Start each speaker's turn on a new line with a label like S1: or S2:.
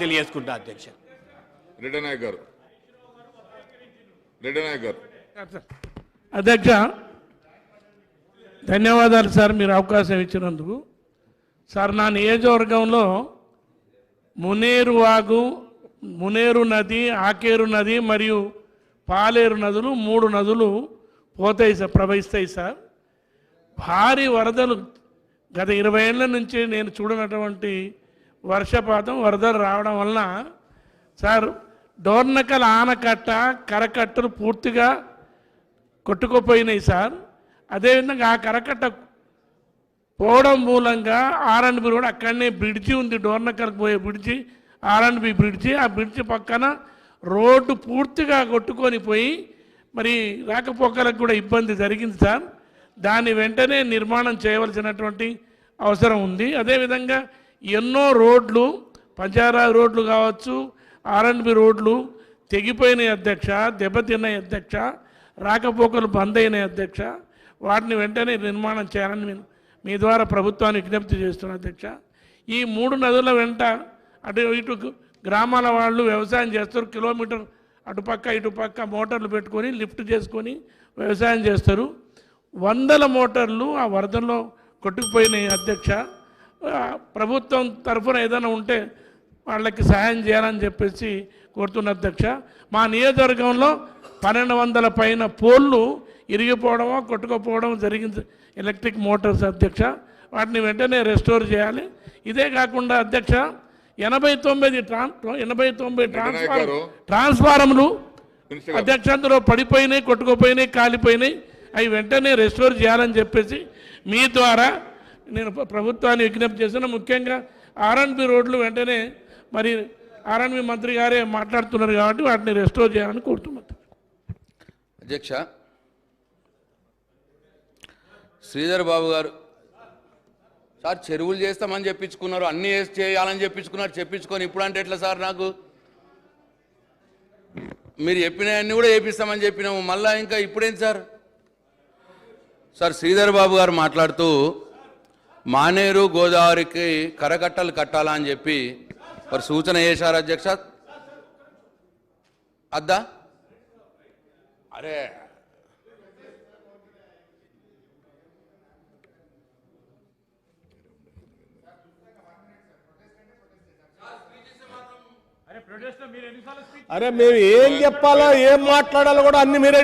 S1: తెలియజేసుకుంటా అధ్యక్ష.
S2: రెడ్డి నాయక్ గారు. రెడ్డి నాయక్ గారు.
S3: అధ్యక్ష ధన్యవాదాలు సార్ మీరు అవకాశం ఇచ్చినందుకు. సార్ నా నియోజకవర్గంలో మునేరు వాగు మునేరు నది ఆకేరు నది మరియు పాలేరు నదులు మూడు నదులు పోతాయి సార్ ప్రవహిస్తాయి సార్. భారీ వరదలు గత ఇరవై ఏళ్ళ నుంచి నేను చూడనటువంటి వర్షపాతం వరదలు రావడం వలన సార్ డోర్నకల్ ఆనకట్ట కరకట్టలు పూర్తిగా కొట్టుకుపోయినాయి సార్. అదేవిధంగా ఆ కరకట్ట పోవడం మూలంగా ఆర్ అండ్ బి రోడ్ అక్కడనే బ్రిడ్జి ఉంది డోర్నకల్కి పోయే bridge R and B bridge. ఆ బ్రిడ్జి పక్కన రోడ్డు పూర్తిగా కొట్టుకొని పోయి మరి రాకపోకలకు కూడా ఇబ్బంది జరిగింది సార్. దాని వెంటనే నిర్మాణం చేయవలసినటువంటి అవసరం ఉంది. అదేవిధంగా ఎన్నో రోడ్లు పంచారా రోడ్లు కావచ్చు ఆర్ రోడ్లు తెగిపోయిన అధ్యక్ష దెబ్బతిన్న అధ్యక్ష రాకపోకలు బంద్ అయిన అధ్యక్ష. వాటిని వెంటనే నిర్మాణం చేయాలని నేను మీ ద్వారా ప్రభుత్వాన్ని విజ్ఞప్తి చేస్తున్న అధ్యక్ష. ఈ మూడు నదుల వెంట అటు ఇటు గ్రామాల వాళ్ళు వ్యవసాయం చేస్తారు. కిలోమీటర్ అటుపక్క ఇటుపక్క మోటార్లు పెట్టుకొని లిఫ్ట్ చేసుకొని వ్యవసాయం చేస్తారు. వందల మోటార్లు ఆ వరదల్లో కొట్టుకుపోయినాయి అధ్యక్ష. ప్రభుత్వం తరఫున ఏదైనా ఉంటే వాళ్ళకి సహాయం చేయాలని చెప్పేసి కోరుతున్న అధ్యక్ష. మా నియోజకవర్గంలో పన్నెండు వందల పైన పోళ్ళు ఇరిగిపోవడమో కొట్టుకుపోవడం జరిగింది. ఎలక్ట్రిక్ మోటార్స్ అధ్యక్ష. వాటిని వెంటనే రెస్టోర్ చేయాలి. ఇదే కాకుండా అధ్యక్ష ఎనభై తొమ్మిది ఎనభై తొమ్మిది ట్రాన్స్ఫార్
S2: గారు.
S3: ట్రాన్స్ఫారములు
S2: మినిస్టర్ గారు.
S3: అధ్యక్ష అందులో పడిపోయినాయి కొట్టుకుపోయినాయి కాలిపోయినాయి. అవి వెంటనే రెస్టోర్ చేయాలని చెప్పేసి మీ ద్వారా నేను ప్రభుత్వాన్ని విజ్ఞప్తి చేస్తున్నా. ముఖ్యంగా ఆర్ఎన్బి రోడ్లు వెంటనే మరి ఆర్ఎన్బి మంత్రి గారే మాట్లాడుతున్నారు కాబట్టి వాటిని రెస్టోర్ చేయాలని కోరుతున్నాను
S4: అధ్యక్ష శ్రీధర్ బాబు గారు సార్ చెరువులు చేస్తామని చెప్పించుకున్నారు అన్నీ వేసి చేయాలని చెప్పించుకున్నారు చెప్పించుకొని ఇప్పుడు అంటే ఎట్లా సార్ నాకు? మీరు చెప్పినవన్నీ కూడా చేపిస్తామని చెప్పినాము. మళ్ళా ఇంకా ఇప్పుడేంటి సార్? సార్ శ్రీధర్ బాబు గారు మాట్లాడుతూ మానేరు గోదావరికి కరకట్టలు కట్టాలా అని చెప్పి మరి సూచన చేశారు అధ్యక్ష. అద్దా? అరే.
S5: అరే మేము ఏం చెప్పాలో ఏం మాట్లాడాలో కూడా అన్ని మీరే